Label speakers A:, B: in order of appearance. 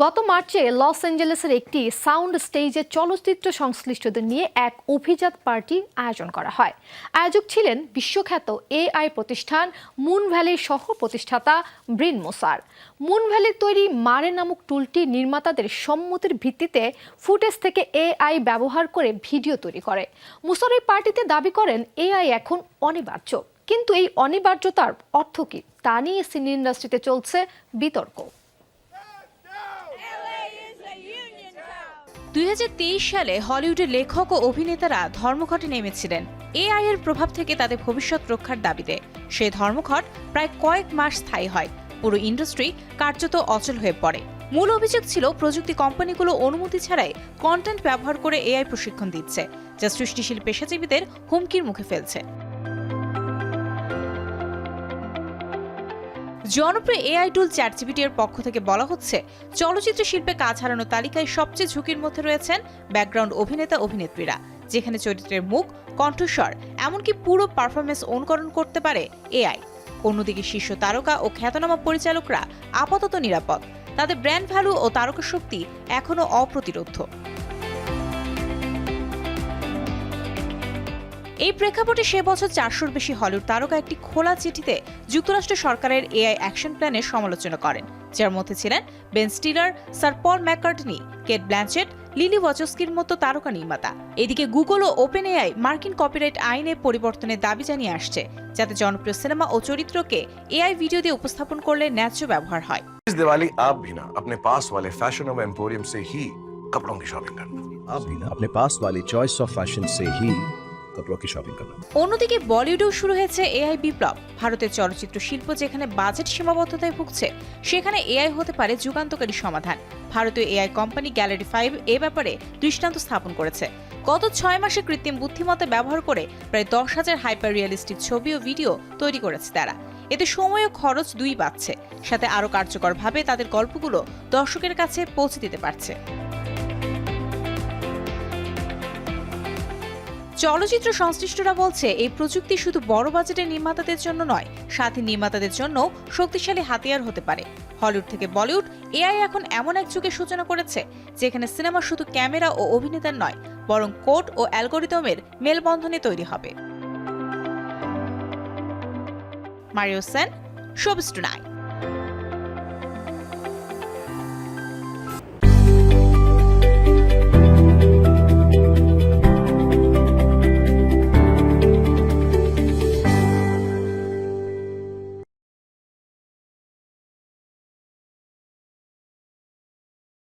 A: গত মার্চে লস অ্যাঞ্জেলেসের একটি সাউন্ড স্টেজে চলচ্চিত্র সংশ্লিষ্টদের নিয়ে এক অভিজাত পার্টি আয়োজন করা হয়। আয়োজক ছিলেন বিশ্বখ্যাত এআই প্রতিষ্ঠান মুন ভ্যালির সহ প্রতিষ্ঠাতা ব্রিন মোসার। মুন ভ্যালির তৈরি মারে নামক টুলটি নির্মাতাদের সম্মতির ভিত্তিতে ফুটেজ থেকে এআই ব্যবহার করে ভিডিও তৈরি করে। মুসার এই পার্টিতে দাবি করেন, এআই এখন অনিবার্য। কিন্তু এই অনিবার্যতার অর্থ কী তা নিয়ে সিনে ইন্ডাস্ট্রিতে চলছে বিতর্ক।
B: দুই হাজার তেইশ সালে হলিউডের লেখক ও অভিনেতারা ধর্মঘটে নেমেছিলেন। এআই এর প্রভাব থেকে তাদের ভবিষ্যৎ রক্ষার দাবিতে। সেই ধর্মঘট প্রায় কয়েক মাস স্থায়ী হয়। পুরো ইন্ডাস্ট্রি কার্যত অচল হয়ে পড়ে। মূল অভিযোগ ছিল, প্রযুক্তি কোম্পানিগুলো অনুমতি ছাড়াই কন্টেন্ট ব্যবহার করে এআই প্রশিক্ষণ দিচ্ছে, যা সৃষ্টিশীল পেশাজীবীদের হুমকির মুখে ফেলছে। জনপ্রিয় এআই টুল চ্যাটজিপিটি এর পক্ষ থেকে বলা হচ্ছে, চলচ্চিত্র শিল্পে কাজ হারানো তালিকায় সবচেয়ে ঝুঁকির মধ্যে রয়েছেন ব্যাকগ্রাউন্ড অভিনেতা অভিনেত্রীরা, যেখানে চরিত্রের মুখ, কণ্ঠস্বর, এমনকি পুরো পারফরমেন্স অনুকরণ করতে পারে এআই। অন্যদিকে শীর্ষ তারকা ও খ্যাতনামা পরিচালকরা আপাতত নিরাপদ। তাদের ব্র্যান্ড ভ্যালু ও তারকা শক্তি এখনও অপ্রতিরোধ্য। এই প্রেক্ষাপটে সে বছর চারশোর বেশি হলিউড তারকা একটি খোলা চিঠিতে যুক্তরাষ্ট্র সরকারের এআই অ্যাকশন প্ল্যানের সমালোচনা করেন যার মধ্যে ছিলেন Ben Stiller sir Paul McCartney Kate Blanchett Lilly ওয়াচস্কির মতো তারকা নির্মাতা এদিকে গুগল ও ওপেন এআই মার্কিন কপিরাইট আইনে পরিবর্তনের দাবি জানিয়ে আসছে যাতে জনপ্রিয় সিনেমা ও চরিত্রকে এআই ভিডিও দিয়ে উপস্থাপন করলে ন্যায্য ব্যবহার হয়
C: इस दिवाली आप भी ना अपने पास वाले फैशन और एम्पोरियम से ही कपड़ों की शॉपिंग करना
D: आप भी ना अपने पास वाली चॉइस ऑफ फैशन से ही
B: অন্যদিকে বলিউডেও শুরু হয়েছে এআই বিপ্লব। ভারতের চলচ্চিত্র শিল্প যেখানে বাজেট সীমাবদ্ধতায় ভুগছে, সেখানে এআই হতে পারে যুগান্তকারী সমাধান। ভারতীয় এআই কোম্পানি গ্যালারি ফাইভ এ ব্যাপারে দৃষ্টান্ত স্থাপন করেছে। গত ছয় মাসে কৃত্রিম বুদ্ধিমত্তা ব্যবহার করে প্রায় দশ হাজার হাইপার রিয়েলিস্টিক ছবি ও ভিডিও তৈরি করেছে তারা। এতে সময় ও খরচ দুই বাড়ছে। সাথে আরও কার্যকরভাবে তাদের গল্পগুলো দর্শকের কাছে পৌঁছে দিতে পারছে। চলচ্চিত্র সংশ্লিষ্টরা বলছে, এই প্রযুক্তি শুধু বড় বাজেটের নির্মাতাদের জন্য নয় স্বাধীন নির্মাতাদের জন্য শক্তিশালী হাতিয়ার হতে পারে। হলিউড থেকে বলিউড, এআই এখন এমন এক যুগের সূচনা করেছে, যেখানে সিনেমা শুধু ক্যামেরা ও অভিনেতার নয়, বরং কোড ও অ্যালগোরিদমের মেলবন্ধনে তৈরি হবে। Mario Sen showbiz tonight